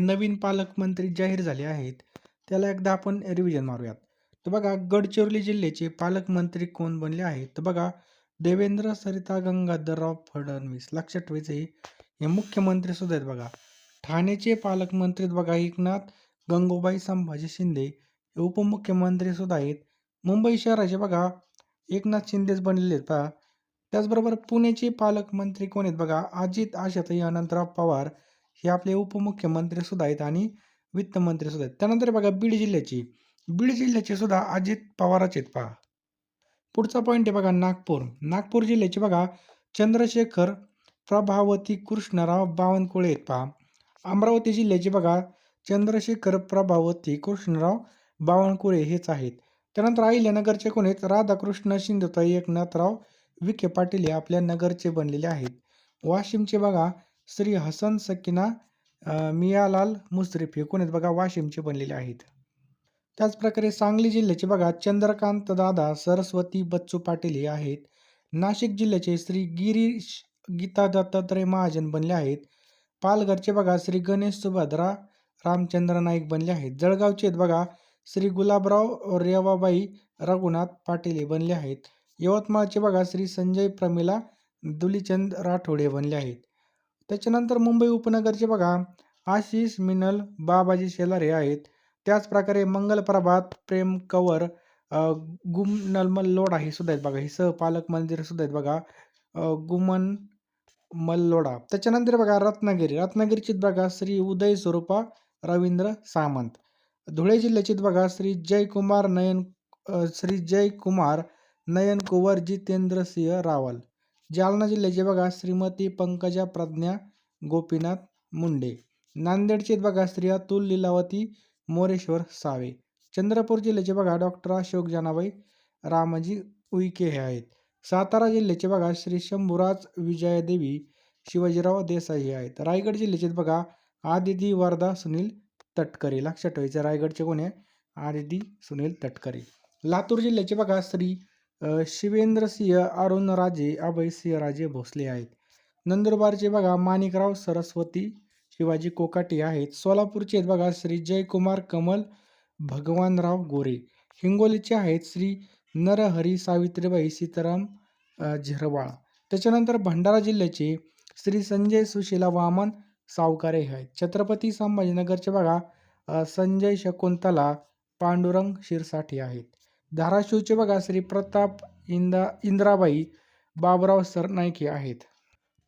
नवीन पालकमंत्री जाहीर झाले आहेत. त्याला एकदा आपण रिव्हिजन मारूयात. तर बघा गडचिरोली जिल्ह्याचे पालकमंत्री कोण बनले आहेत? तर बघा देवेंद्र सरिता गंगाधरराव फडणवीस. लक्षात ठेवायचं हे मुख्यमंत्री सुद्धा आहेत बघा. ठाण्याचे पालकमंत्री बघा एकनाथ गंगोबाई संभाजी शिंदे. हे उपमुख्यमंत्री सुद्धा आहेत. मुंबई शहराचे बघा एकनाथ शिंदेच बनलेले आहेत पहा. त्याचबरोबर पुण्याचे पालकमंत्री कोण आहेत बघा? अजित आशाताई अनंतराव पवार. हे आपले उपमुख्यमंत्री सुद्धा आहेत आणि वित्तमंत्री सुद्धा आहेत. त्यानंतर बघा बीड जिल्ह्याची. बीड जिल्ह्याचे सुद्धा अजित पवाराचे आहेत पहा. पुढचा पॉईंट आहे बघा नागपूर. नागपूर जिल्ह्याचे बघा चंद्रशेखर प्रभावती कृष्णराव बावनकुळे आहेत पहा. अमरावती जिल्ह्याचे बघा चंद्रशेखर प्रभावती कृष्णराव बावनकुळे हेच आहेत. त्यानंतर अहिल्यानगरचे कोण आहेत? राधाकृष्ण शिंदेताई एकनाथराव विखे पाटील हे आपल्या नगरचे बनलेले आहेत. वाशिमचे बघा श्री हसन सकिना मियालाल मुश्रीफ एकूणच आहेत बघा? वाशिमचे बनलेले आहेत. त्याचप्रकारे सांगली जिल्ह्याचे बघा चंद्रकांत दादा सरस्वती बच्चू पाटील हे आहेत. नाशिक जिल्ह्याचे श्री गिरीश गीता दत्तात्रय महाजन बनले आहेत. पालघरचे बघा श्री गणेश सुभद्रा रामचंद्र नाईक बनले आहेत. जळगावचे आहेत बघा श्री गुलाबराव रेवाबाई रघुनाथ पाटील हे बनले आहेत. यवतमाळचे बघा श्री संजय प्रमिला दुलीचंद राठोडे बनले आहेत. त्याच्यानंतर मुंबई उपनगरचे बघा आशिष मिनल बाबाजी शेलारे आहेत. त्याचप्रकारे मंगल प्रभात प्रेम कंवर गुम नलमल लोडा हे सुद्धा आहेत बघा. हे सहपालक मंदिर सुद्धा आहेत बघा. गुमन मल्लोडा त्याच्यानंतर बघा रत्नागिरी. रत्नागिरीचीत बघा श्री उदय स्वरूपा रवींद्र सामंत. धुळे जिल्ह्याचीत बघा श्री जयकुमार नयन श्री जयकुमार नयन कुंवर जितेंद्रसिंह रावल. जालना जिल्ह्याचे बघा श्रीमती पंकजा प्रज्ञा गोपीनाथ मुंडे. नांदेडचे बघा श्री अतुल लीलावती मोरेश्वर सावे. चंद्रपूर जिल्ह्याचे बघा डॉक्टर अशोक जनाबाई रामजी उईके हे आहेत. सातारा जिल्ह्याचे बघा श्री शंभूराज विजयादेवी शिवाजीराव देसाई हे आहेत. रायगड जिल्ह्याचे बघा आदिती वर्धा सुनील तटकरे. लक्षात ठेवायचे रायगडचे कोण आहे? आदिती सुनील तटकरे. लातूर जिल्ह्याचे बघा श्री शिवेंद्रसिंह अरुणराजे अभयसिंहराजे भोसले आहेत. नंदुरबारचे बघा माणिकराव सरस्वती शिवाजी कोकाटे आहेत. सोलापूरचे आहेत बघा श्री जयकुमार कमल भगवानराव गोरे. हिंगोलीचे आहेत श्री नरहरी सावित्रीबाई सीताराम झिरवाळ. त्याच्यानंतर भंडारा जिल्ह्याचे श्री संजय सुशीला वामन सावकारे आहेत. छत्रपती संभाजीनगरचे बघा संजय शकुंतला पांडुरंग शिरसाठे आहेत. धाराशिवचे बघा श्री प्रताप इंदा इंद्राबाई बाबराव सरनाईक हे आहेत.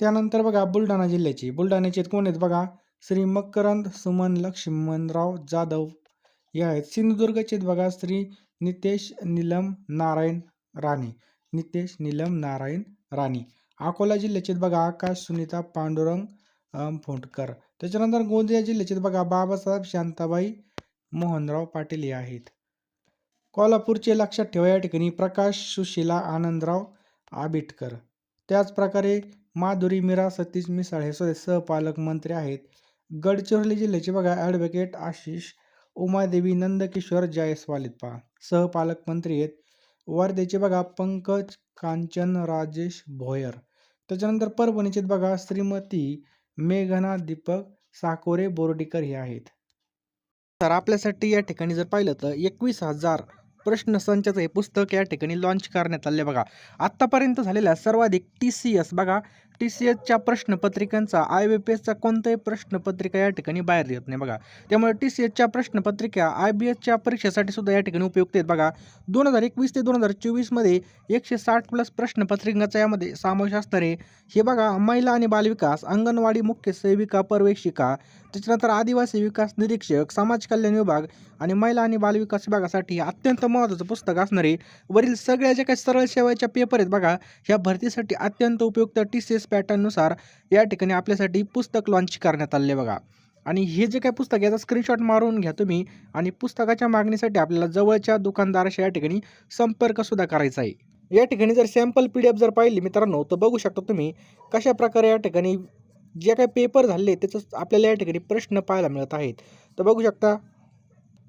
त्यानंतर बघा बुलढाणा जिल्ह्याचे. बुलढाण्याचे कोण आहेत बघा? श्री मकरंद सुमन लक्ष्मणराव जाधव हे आहेत. सिंधुदुर्गचे बघा श्री नितेश निलम नारायण राणे. नितेश निलम नारायण राणे. अकोला जिल्ह्याचे बघा आकाश सुनीता पांडुरंग फोंटकर त्याच्यानंतर गोंदिया जिल्ह्याचे बघा बाबासाहेब शांताबाई मोहनराव पाटील हे आहेत. कोल्हापूरचे लक्षात ठेवा या ठिकाणी प्रकाश सुशीला आनंदराव आबिटकर. त्याचप्रकारे माधुरी मीरा सतीश मिसाळ हे सोळे सहपालक मंत्री आहेत. गडचिरोली जिल्ह्याचे बघा ॲडव्होकेट आशिष उमादेवी नंदकिशोर जायस्वाल आहेत पहा सहपालकमंत्री आहेत. वर्धेचे बघा पंकज कांचन राजेश भोयर. त्याच्यानंतर परभणीचे बघा श्रीमती मेघना दीपक साकोरे बोर्डीकर हे आहेत. तर आपल्यासाठी या ठिकाणी जर पाहिलं तर एकवीस हजार प्रश्नसंचाचं हे पुस्तक या ठिकाणी लॉन्च करण्यात आले बघा. आत्तापर्यंत झालेल्या सर्वाधिक टी सी एस बघा. टी सी एसच्या प्रश्नपत्रिकांचा आय बी पी एसचा कोणताही प्रश्नपत्रिका या ठिकाणी बाहेर येत नाही बघा. त्यामुळे टी सी एसच्या प्रश्नपत्रिका आय बी एसच्या परीक्षेसाठी सुद्धा या ठिकाणी उपयुक्त आहेत बघा. दोन हजार एकवीस ते दोन हजार चोवीसमध्ये एकशे साठ प्लस प्रश्नपत्रिकांचा यामध्ये समावेश असणार आहे हे बघा महिला आणि बालविकास अंगणवाडी मुख्य सेविका पर्यवेक्षिका त्याच्यानंतर आदिवासी विकास निरीक्षक समाज कल्याण विभाग आणि महिला आणि बालविकास विभागासाठी अत्यंत महत्त्वाचं पुस्तक असणारे वरील सगळ्या ज्या काही सरळ सेवाच्या पेपर आहेत बघा ह्या भरतीसाठी अत्यंत उपयुक्त टी सी एस पॅटर्ननुसार या ठिकाणी आपल्यासाठी पुस्तक लॉन्च करण्यात आले बघा. आणि हे जे काही पुस्तक आहे याचा स्क्रीनशॉट मारून घ्या तुम्ही आणि पुस्तकाच्या मागणीसाठी आपल्याला जवळच्या दुकानदाराशी या ठिकाणी संपर्कसुद्धा करायचा आहे. या ठिकाणी जर सॅम्पल पी डी एफ जर पाहिली मित्रांनो तर बघू शकता तुम्ही कशा प्रकारे या ठिकाणी जे काही पेपर झाले त्याचं आपल्याला या ठिकाणी प्रश्न पाहायला मिळत आहेत. तर बघू शकता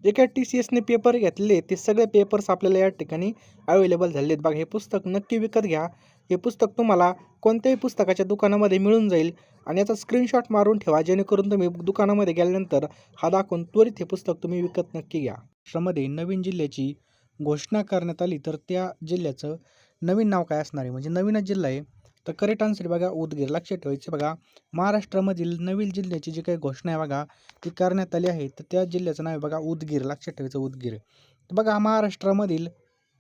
जे काही टी सी एसने पेपर घेतले ते सगळे पेपर्स आपल्याला या ठिकाणी अवेलेबल झाले आहेत. बघा हे पुस्तक नक्की विकत घ्या. हे पुस्तक तुम्हाला कोणत्याही पुस्तकाच्या दुकानामध्ये मिळून जाईल आणि याचा स्क्रीनशॉट मारून ठेवा जेणेकरून तुम्ही दुकानामध्ये गेल्यानंतर हा दाखवून त्वरित हे पुस्तक तुम्ही विकत नक्की घ्या. महाराष्ट्रामध्ये नवीन जिल्ह्याची घोषणा करण्यात आली तर त्या जिल्ह्याचं नवीन नाव काय असणार आहे? म्हणजे नवीनच जिल्हा आहे. तर करेक्ट आन्सर बघा उदगीर. लक्षात ठेवायचे बघा महाराष्ट्रामधील नवीन जिल्ह्याची जी काही घोषणा आहे बघा ती करण्यात आली आहे. तर त्या जिल्ह्याचं नाव आहे बघा उदगीर. लक्षात ठेवायचं उदगीर. तर बघा महाराष्ट्रामधील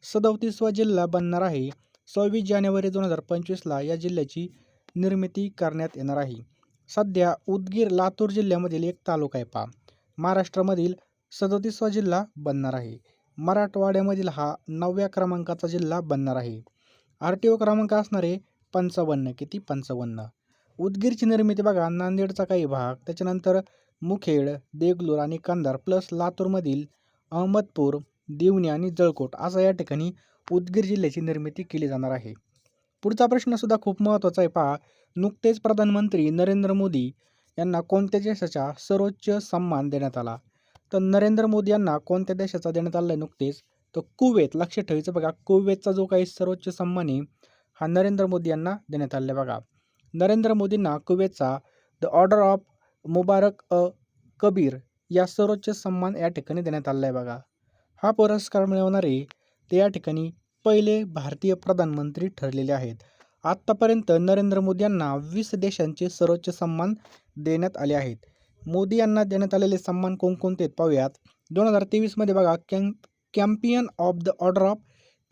सदोतीसवा जिल्हा बनणार आहे. सव्वीस जानेवारी दोन हजार पंचवीसला या जिल्ह्याची निर्मिती करण्यात येणार आहे. सध्या उदगीर लातूर जिल्ह्यामधील एक तालुका आहे पहा. महाराष्ट्रामधील सदोतीसवा जिल्हा बनणार आहे. मराठवाड्यामधील हा नवव्या क्रमांकाचा जिल्हा बनणार आहे. आर टी ओ क्रमांक असणारे पंचावन्न किती? पंचावन्न. उदगीरची निर्मिती बघा नांदेडचा काही भाग. त्याच्यानंतर मुखेड देगलूर आणि कंधार प्लस लातूरमधील अहमदपूर देवणी आणि जळकोट असा या ठिकाणी उदगीर जिल्ह्याची निर्मिती केली जाणार आहे. पुढचा प्रश्नसुद्धा खूप महत्त्वाचा आहे. पहा नुकतेच प्रधानमंत्री नरेंद्र मोदी यांना कोणत्या देशाचा सर्वोच्च सन्मान देण्यात आला? तर नरेंद्र मोदी यांना कोणत्या देशाचा देण्यात आला आहे नुकतेच? तर कुवेत. लक्ष ठेवायचं बघा कुवेतचा जो काही सर्वोच्च सन्मान आहे हा नरेंद्र मोदी यांना देण्यात आलेला आहे बघा. नरेंद्र मोदींना कुवेतचा the order of Mubarak al Kabir या सर्वोच्च सन्मान या ठिकाणी देण्यात आलेला आहे बघा. हा पुरस्कार मिळवणारे ते या ठिकाणी पहिले भारतीय प्रधानमंत्री ठरलेले आहेत. आत्तापर्यंत नरेंद्र मोदी यांना वीस देशांचे सर्वोच्च सन्मान देण्यात आले आहेत. मोदी यांना देण्यात आलेले सन्मान कोणकोणते आहेत पाहूयात. दोन हजार तेवीसमध्ये बघा com companion of the order of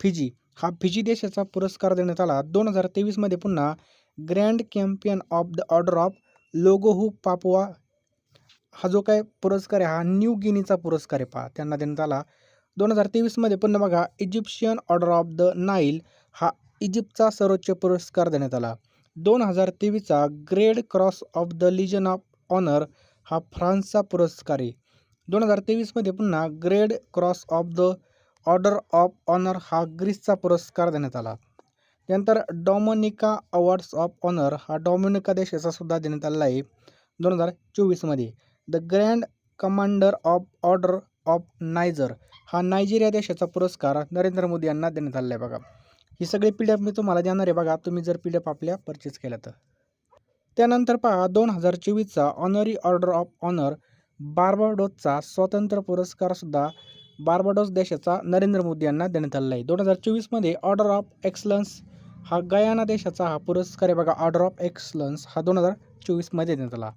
Fiji. हा फिजी देशाचा पुरस्कार देण्यात आला. दोन हजार तेवीसमध्ये पुन्हा grand companion of the order of Logohu Papua हा जो काय पुरस्कार आहे हा न्यू गिनीचा पुरस्कार आहे पहा त्यांना देण्यात आला. दोन हजार तेवीसमध्ये पुन्हा बघा Egyptian order of the Nile हा इजिप्तचा सर्वोच्च पुरस्कार देण्यात आला. दोन हजार तेवीसचा grand cross of the legion of honour हा फ्रान्सचा पुरस्कार आहे. दोन हजार तेवीसमध्ये पुन्हा grand cross of the order of honour हा ग्रीसचा पुरस्कार देण्यात आला. त्यानंतर डॉमोनिका अवॉर्ड्स ऑफ ऑनर हा डॉमिनिका देशाचा सुद्धा देण्यात आलेला आहे. दोन हजार चोवीसमध्ये the grand commander of order of Niger हा नायजेरिया देशाचा पुरस्कार नरेंद्र मोदी यांना देण्यात आलेला आहे बघा. ही सगळी पी डी एफ मी तुम्हाला देणार आहे बघा. तुम्ही जर पी डी एफ आपल्या परचेस केल्या तर. त्यानंतर पहा दोन हजार चोवीसचा ऑनरी ऑर्डर ऑफ ऑनर बार्बाडोसचा स्वतंत्र पुरस्कारसुद्धा बार्बाडोस देशाचा नरेंद्र मोदी यांना देण्यात आलेला आहे. दोन हजार चोवीसमध्ये ऑर्डर ऑफ एक्सलन्स हा गयाना देशाचा हा पुरस्कार आहे बघा. ऑर्डर ऑफ एक्सलन्स हा दोन हजार चोवीसमध्ये देण्यात आला.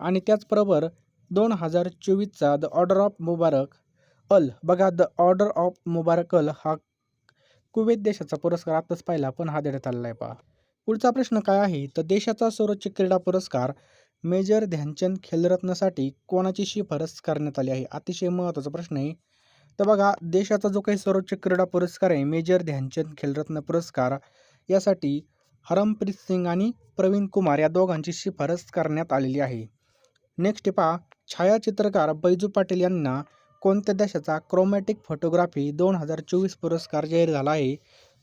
आणि त्याचबरोबर दोन हजार चोवीसचा the order of Mubarak al बघा the order of Mubarak al हा कुवेत देशाचा पुरस्कार आत्ताच पाहिला. पण हा देण्यात आलेला आहे पहा. पुढचा प्रश्न काय आहे? तर देशाचा सर्वोच्च क्रीडा पुरस्कार मेजर ध्यानचंद खेलरत्नसाठी कोणाची शिफारस करण्यात आली आहे? अतिशय महत्त्वाचा प्रश्न आहे. तर बघा देशाचा जो काही सर्वोच्च क्रीडा पुरस्कार आहे मेजर ध्यानचंद खेलरत्न पुरस्कार यासाठी हरमप्रीत सिंग आणि प्रवीण कुमार या दोघांची शिफारस करण्यात आलेली आहे. नेक्स्ट पहा छायाचित्रकार बैजू पाटील यांना कोणत्या देशाचा क्रोमॅटिक फोटोग्राफी दोन हजार चोवीस पुरस्कार जाहीर झाला आहे?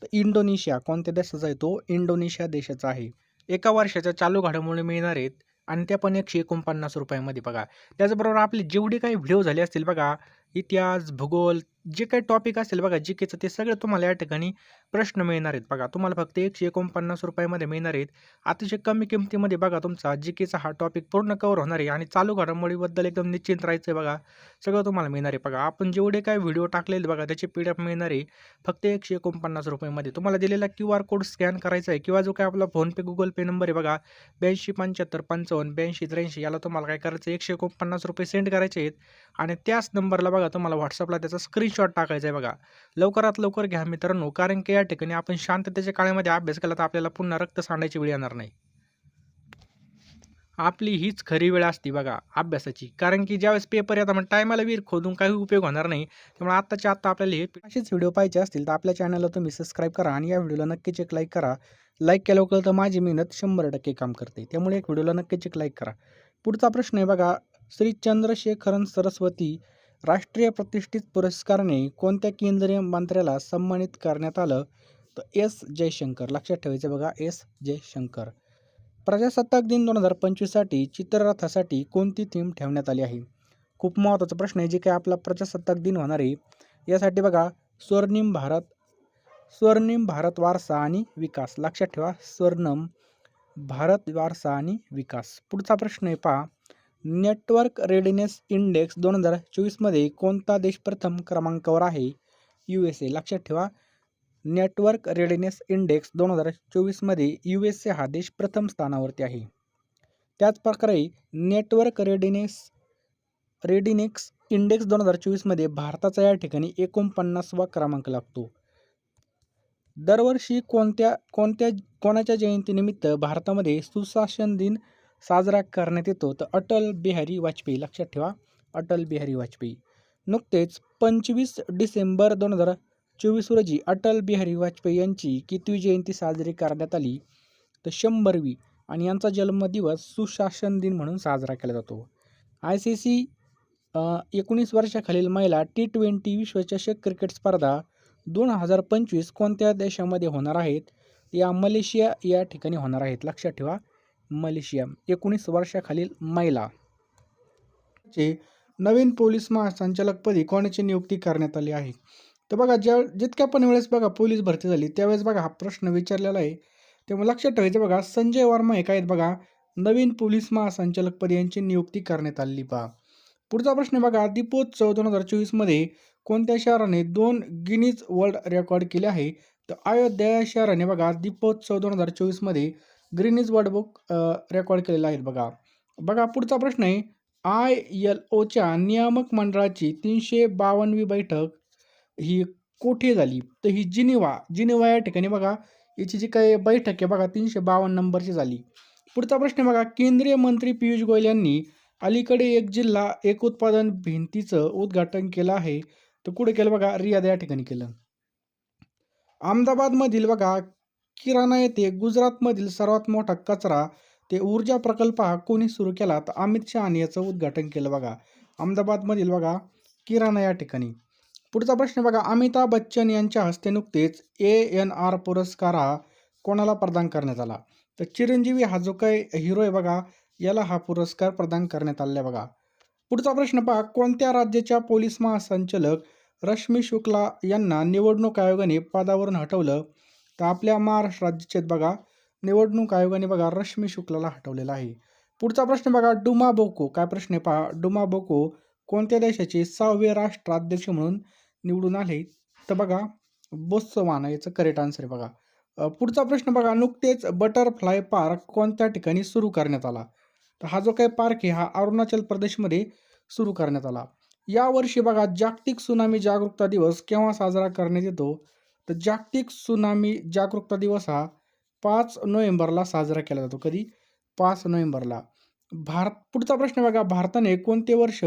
तर इंडोनेशिया कोणत्या देशाचा आहे तो? इंडोनेशिया देशाचा आहे. एका वर्षाच्या चालू घडामोडी मिळणार आहेत आणि त्या पण एकशे एकोणपन्नास रुपयामध्ये बघा. त्याचबरोबर आपले जेवढे काही व्हिडिओ झाले असतील बघा इतिहास भूगोल जे काही टॉपिक असेल बघा जी केचं ते सगळं तुम्हाला या ठिकाणी प्रश्न मिळणार आहेत. बघा तुम्हाला फक्त एकशे एकोणपन्नास रुपयामध्ये मिळणार आहेत. अतिशय कमी किमतीमध्ये बघा तुमचा जी केचा हा टॉपिक पूर्ण कवर होणार आहे. आणि चालू घडामोडीबद्दल एकदम निश्चिंत राहायचं आहे बघा. सगळं तुम्हाला मिळणार आहे बघा. आपण जेवढे काय व्हिडिओ टाकलेले बघा त्याची पी डी एफ मिळणार आहे. फक्त एकशे एकोणपन्नास रुपयामध्ये. तुम्हाला दिलेला क्यू आर कोड स्कॅन करायचा आहे किंवा जो काय आपला फोनपे गुगल पे नंबर आहे बघा ब्याऐंशी पंच्याहत्तर पंचावन्न ब्याऐंशी त्र्याऐंशी याला तुम्हाला काय करायचं एकशे एकोणपन्नास रुपये सेंड करायचे आहेत. आणि त्याच नंबरला बघा तुम्हाला व्हॉट्सअपला त्याचा स्क्रीनशॉट टाकायचा आहे बघा. लवकरात लवकर घ्या मित्रांनो कारण की या ठिकाणी आपण शांततेच्या काळामध्ये अभ्यास केला तर आपल्याला पुन्हा रक्त सांडायची वेळ येणार नाही. आपली हीच खरी वेळ असते बघा अभ्यासाची. कारण की ज्यावेळेस पेपर येतात मग टायमाला वीर खोदून काही उपयोग होणार नाही. त्यामुळे आत्ताच्या आत्ता आपल्याला हे असेच व्हिडिओ पाहिजे असतील तर आपल्या चॅनलला तुम्ही सबस्क्राईब करा आणि या व्हिडिओला नक्कीच एक लाईक करा. लाईक केल्यावर तर माझी मेहनत शंभर टक्के काम करते. त्यामुळे एक व्हिडिओला नक्कीच एक लाईक करा. पुढचा प्रश्न आहे बघा श्री चंद्रशेखरन सरस्वती राष्ट्रीय प्रतिष्ठित पुरस्काराने कोणत्या केंद्रीय मंत्र्याला सन्मानित करण्यात आलं? तर एस. जयशंकर. लक्षात ठेवायचं बघा एस. जयशंकर. प्रजासत्ताक दिन दोन हजार पंचवीससाठी चित्ररथासाठी कोणती थीम ठेवण्यात आली आहे? खूप महत्त्वाचा प्रश्न आहे जे काय आपला प्रजासत्ताक दिन होणार आहे यासाठी बघा स्वर्णिम भारत स्वर्णिम भारत वारसा आणि विकास. लक्षात ठेवा स्वर्णम भारत वारसा आणि विकास. पुढचा प्रश्न आहे पहा. नेटवर्क रेडिनेस इंडेक्स दोन हजार चोवीसमध्ये कोणता देश प्रथम क्रमांकावर आहे? U S A. लक्षात ठेवा. नेटवर्क रेडिनेस इंडेक्स दोन हजार चोवीसमध्ये यू एस ए हा देश प्रथम स्थानावरती आहे. त्याच प्रकारे नेटवर्क रेडिनेस रेडिनेक्स इंडेक्स दोन हजार चोवीसमध्ये भारताचा या ठिकाणी एकोणपन्नासवा क्रमांक लागतो. दरवर्षी कोणत्या कोणत्या कोणाच्या जयंतीनिमित्त भारतामध्ये सुशासन दिन साजरा करण्यात येतो. तर अटल बिहारी वाजपेयी लक्षात ठेवा अटल बिहारी वाजपेयी. नुकतेच पंचवीस डिसेंबर दोन हजार चोवीस रोजी अटल बिहारी वाजपेयी यांची कितवी जयंती साजरी करण्यात आली? तर शंभरवी. आणि यांचा जन्मदिवस सुशासन दिन म्हणून साजरा केला जातो. आय सी सी एकोणीस वर्षाखालील महिला टी ट्वेंटी विश्वचषक क्रिकेट स्पर्धा दोन हजार पंचवीस कोणत्या देशामध्ये होणार आहेत? या मलेशिया या ठिकाणी होणार आहेत. लक्षात ठेवा. मलेशिया एकोणीस वर्षाखालील महिला चे नवीन पोलीस महासंचालकपदी कोणाची नियुक्ती करण्यात आली आहे? तर बघा ज्या जितक्या पण वेळेस बघा पोलीस भरती झाली त्यावेळेस बघा हा प्रश्न विचारलेला आहे. तेव्हा लक्षात ठेवायचं बघा संजय वर्मा हे काय आहेत बघा नवीन पोलीस महासंचालकपदी यांची नियुक्ती करण्यात आली पहा पुढचा प्रश्न बघा दीपोत्सव दोन हजार चोवीसमध्ये कोणत्या शहराने दोन गिनीज वर्ल्ड रेकॉर्ड केले आहे? तर अयोध्या या शहराने बघा दीपोत्सव दोन हजार चोवीसमध्ये ग्रीनिज वर्ल्ड बुक रेकॉर्ड केलेला आहे बघा. बघा पुढचा प्रश्न आहे. आय एल ओच्या नियामक मंडळाची तीनशे बावन्नवी बैठक ही कोठे झाली? तर ही जिनिवा जिनिवा या ठिकाणी बघा याची जी काही बैठक आहे बघा तीनशे बावन्न नंबरची झाली. पुढचा प्रश्न बघा केंद्रीय मंत्री पियुष गोयल यांनी अलीकडे एक जिल्हा एक उत्पादन भिंतीचं उद्घाटन केलं आहे. तर कुठे केलं बघा? रियाद या ठिकाणी केलं. अहमदाबादमधील बघा किराणा येथे गुजरातमधील सर्वात मोठा कचरा ते ऊर्जा प्रकल्प हा कोणी सुरू केला? तर अमित शहाने याचं उद्घाटन केलं बघा. अहमदाबादमधील बघा किराणा या ठिकाणी. पुढचा प्रश्न बघा अमिताभ बच्चन यांच्या हस्ते नुकतेच ए एन आर पुरस्कार हा कोणाला प्रदान करण्यात आला? तर चिरंजीवी हा जो काही हिरो आहे बघा याला हा पुरस्कार प्रदान करण्यात आला बघा. पुढचा प्रश्न पहा कोणत्या राज्याच्या पोलीस महासंचालक रश्मी शुक्ला यांना निवडणूक आयोगाने पदावरून हटवलं? तर आपल्या महाराष्ट्र राज्याचे बघा निवडणूक आयोगाने बघा रश्मी शुक्लाला हटवलेला आहे. पुढचा प्रश्न बघा डुमा बोको. काय प्रश्न आहे पहा डुमा बोको कोणत्या देशाचे सहावे राष्ट्राध्यक्ष म्हणून निवडून आले? तर बघा बोत्सवाना याचं करेक्ट आन्सर आहे बघा. पुढचा प्रश्न बघा नुकतेच बटरफ्लाय पार्क कोणत्या ठिकाणी सुरू करण्यात आला? तर हा जो काही पार्क आहे हा अरुणाचल प्रदेशमध्ये सुरू करण्यात आला. यावर्षी बघा जागतिक सुनामी जागरूकता दिवस केव्हा साजरा करण्यात येतो? तर जागतिक सुनामी जागरूकता दिवस हा पाच नोव्हेंबरला साजरा केला जातो. कधी? पाच नोव्हेंबरला. भारत पुढचा प्रश्न बघा. भारताने कोणते वर्ष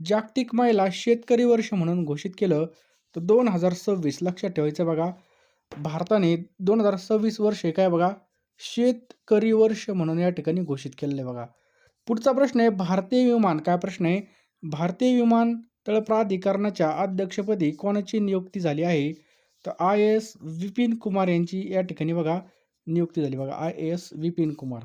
जागतिक महिला शेतकरी वर्ष म्हणून घोषित केलं? तर दोन हजार सव्वीस. लक्षात ठेवायचं बघा. भारताने दोन हजार सव्वीस वर्ष काय बघा? शेतकरी वर्ष म्हणून या ठिकाणी घोषित केलेलं आहे बघा. पुढचा प्रश्न आहे भारतीय विमान. काय प्रश्न आहे? भारतीय विमानतळ प्राधिकरणाच्या अध्यक्षपदी कोणाची नियुक्ती झाली आहे? तर आय एस विपिन कुमार यांची या ठिकाणी बघा नियुक्ती झाली. बघा आय एस विपिन कुमार.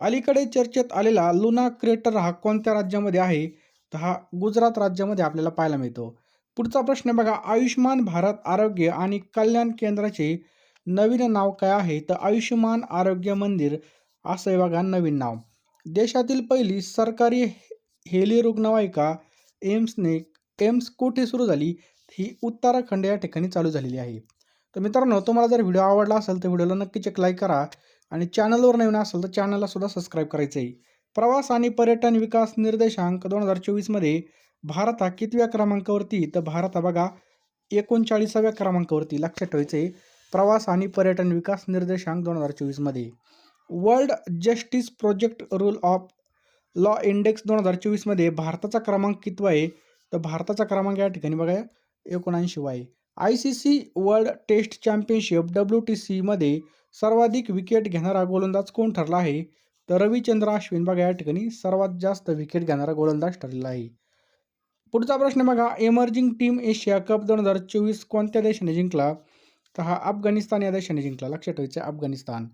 अलीकडे चर्चेत आलेला लुना क्रेटर हा कोणत्या राज्यामध्ये आहे? तर हा गुजरात राज्यामध्ये आपल्याला पाहायला मिळतो. पुढचा प्रश्न बघा आयुष्यमान भारत आरोग्य आणि कल्याण केंद्राचे नवीन नाव काय आहे? तर आयुष्यमान आरोग्य मंदिर असं आहे बघा नवीन नाव. देशातील पहिली सरकारी हेली रुग्णवाहिका एम्सने एम्स कुठे सुरू झाली? ही उत्तराखंड या ठिकाणी चालू झालेली आहे. तर मित्रांनो तुम्हाला जर व्हिडिओ आवडला असेल तर व्हिडिओला नक्कीच एक लाईक करा आणि चॅनलवर नवीन असेल तर चॅनलला सुद्धा सबस्क्राईब करायचं आहे प्रवास आणि पर्यटन विकास निर्देशांक दोन हजार चोवीसमध्ये भारत हा कितव्या क्रमांकावरती? तर भारत हा बघा एकोणचाळीसाव्या क्रमांकावरती. लक्षात ठेवायचं आहे प्रवास आणि पर्यटन विकास निर्देशांक दोन हजार चोवीसमध्ये world justice project rule of law index दोन हजार चोवीसमध्ये भारताचा क्रमांक कितवा आहे? तर भारताचा क्रमांक या ठिकाणी बघा एकोणऐंशी Y. I C C world test championship W T सीमध्ये सर्वाधिक विकेट घेणारा गोलंदाज कोण ठरला आहे? तर रविचंद्र अश्विन बघा या ठिकाणी सर्वात जास्त विकेट घेणारा गोलंदाज ठरलेला आहे. पुढचा प्रश्न बघा एमर्जिंग टीम एशिया कप दोन हजार चोवीस कोणत्या देशाने जिंकला? तर हा अफगाणिस्तान या देशाने जिंकला. लक्षात ठेवायचं अफगाणिस्तान.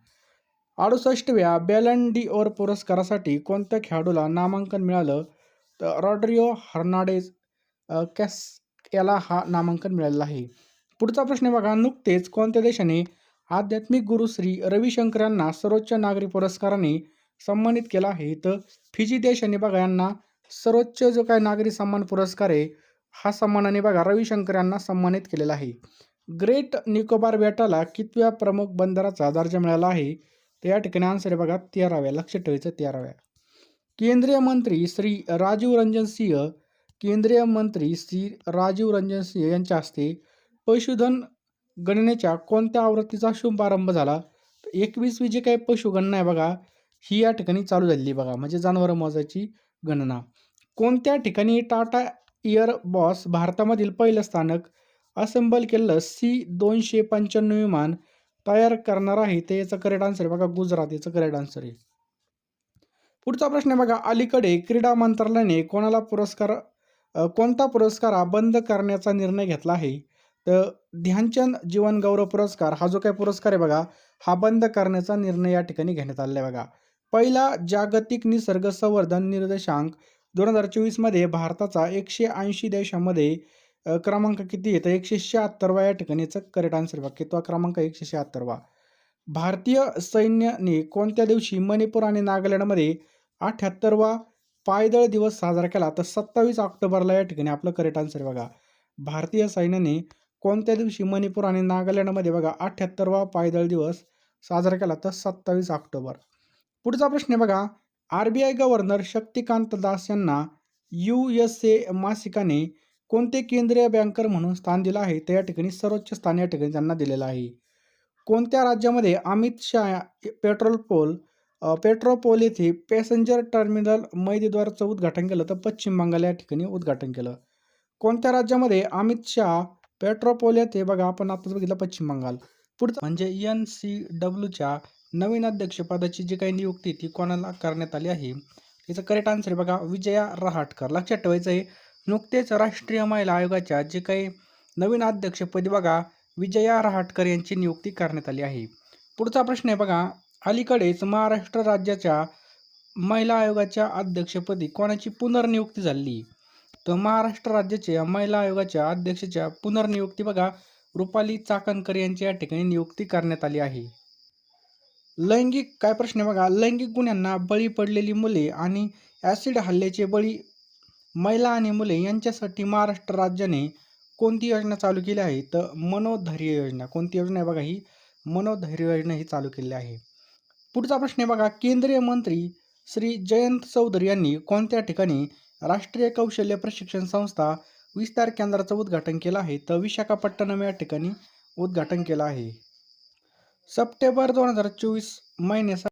अडुसष्टव्या बॅलन डी ओर पुरस्कारासाठी कोणत्या खेळाडूला नामांकन मिळालं? तर रॉड्रिओ हर्नाडेज कॅस याला हा नामांकन मिळालेला आहे. पुढचा प्रश्न बघा नुकतेच कोणत्या देशाने आध्यात्मिक गुरु श्री रविशंकर यांना सर्वोच्च नागरी पुरस्काराने सन्मानित केला आहे? तर फिजी देशाने बघा यांना सर्वोच्च जो काय नागरी सन्मान पुरस्कार आहे हा सन्मानाने बघा रविशंकर यांना सन्मानित केलेला आहे. ग्रेट निकोबार बेटाला कितव्या प्रमुख बंदराचा दर्जा मिळाला आहे? तर या ठिकाणी आन्सर आहे बघा तेराव्या लक्ष ठेवायचं तेराव्या. केंद्रीय मंत्री श्री राजीव रंजन सिंह केंद्रीय मंत्री श्री राजीव रंजन सिंह यांच्या हस्ते पशुधन गणनेच्या कोणत्या आवृत्तीचा शुभारंभ झाला? एकवीसवी जी काही पशुगणना आहे बघा ही या ठिकाणी चालू झालेली बघा म्हणजे जनावर मोजायची गणना. कोणत्या ठिकाणी टाटा इयर बॉस भारतामधील पहिलं स्थानक असेंबल केलेलं सी दोनशे पंच्याण्णव विमान तयार करणार आहे? ते याचं करेक्ट आन्सर आहे बघा गुजरात याचं करेक्ट आन्सर आहे. पुढचा प्रश्न आहे बघा अलीकडे क्रीडा मंत्रालयाने कोणाला पुरस्कार कोणता पुरस्कार हा बंद करण्याचा निर्णय घेतला आहे? तर ध्यानचंद जीवन गौरव पुरस्कार हा जो काही पुरस्कार आहे बघा हा बंद करण्याचा निर्णय या ठिकाणी घेण्यात आलेला आहे बघा. पहिला जागतिक निसर्ग संवर्धन निर्देशांक दोन हजार चोवीसमध्ये भारताचा एकशे ऐंशी देशामध्ये क्रमांक किती आहे? तर एकशे शहात्तरवा या ठिकाणीचं करेक्ट आन्सर बघा. किंवा क्रमांक एकशे शहात्तरवा भारतीय सैन्याने कोणत्या दिवशी मणिपूर आणि नागालँडमध्ये अठ्ठ्याहत्तरवा पायदळ दिवस साजरा केला तर सत्तावीस ऑक्टोबरला या ठिकाणी आपलं करेक्ट आन्सर बघा. भारतीय सैन्याने कोणत्या दिवशी मणिपूर आणि नागालँडमध्ये बघा अठ्ठ्याहत्तरवा पायदळ दिवस साजरा केला तर सत्तावीस ऑक्टोबर. पुढचा प्रश्न आहे बघा. R B I governor Shaktikanta Das यांना यू एस ए मासिकाने कोणते केंद्रीय बँकर म्हणून स्थान दिलं आहे? तर या ठिकाणी सर्वोच्च स्थान या ठिकाणी त्यांना दिलेलं आहे. कोणत्या राज्यामध्ये अमित शहा पेट्रोल पोल पेट्रोपोल येथे पॅसेंजर टर्मिनल मैदेद्वारचं उद्घाटन केलं तर पश्चिम बंगाल या ठिकाणी उद्घाटन केलं. कोणत्या राज्यामध्ये अमित शहा पेट्रोपोल येथे बघा आपण आताच बघितलं पश्चिम बंगाल. पुढचं म्हणजे एन सी डब्ल्यूच्या नवीन अध्यक्षपदाची जी काही नियुक्ती ती कोणाला करण्यात आली आहे? याचं करेक्ट आन्सर बघा विजया रहाटकर. लक्षात ठेवायचं आहे नुकतेच राष्ट्रीय महिला आयोगाच्या जे काही नवीन अध्यक्षपदी बघा विजया रहाटकर यांची नियुक्ती करण्यात आली आहे. पुढचा प्रश्न आहे बघा अलीकडेच महाराष्ट्र राज्याच्या महिला आयोगाच्या अध्यक्षपदी कोणाची पुनर्नियुक्ती झाली? तर महाराष्ट्र राज्याच्या महिला आयोगाच्या अध्यक्षाच्या पुनर्नियुक्ती बघा. रुपाली चाकणकर यांची या ठिकाणी नियुक्ती करण्यात आली आहे. लैंगिक काय प्रश्न आहे बघा. लैंगिक गुन्ह्यांना बळी पडलेली मुले आणि ॲसिड हल्ल्याचे बळी महिला आणि मुले यांच्यासाठी महाराष्ट्र राज्याने कोणती योजना चालू केली आहे? तर मनोधैर्य योजना. कोणती योजना आहे बघा ही? मनोधैर्य योजना ही चालू केलेली आहे. पुढचा प्रश्न बघा. केंद्रीय मंत्री श्री जयंत चौधरी यांनी कोणत्या ठिकाणी राष्ट्रीय कौशल्य प्रशिक्षण संस्था विस्तार केंद्राचं उद्घाटन केलं आहे? तर विशाखापट्टणम या ठिकाणी उद्घाटन केलं आहे. सप्टेंबर दोन हजार चोवीस महिन्यासाठी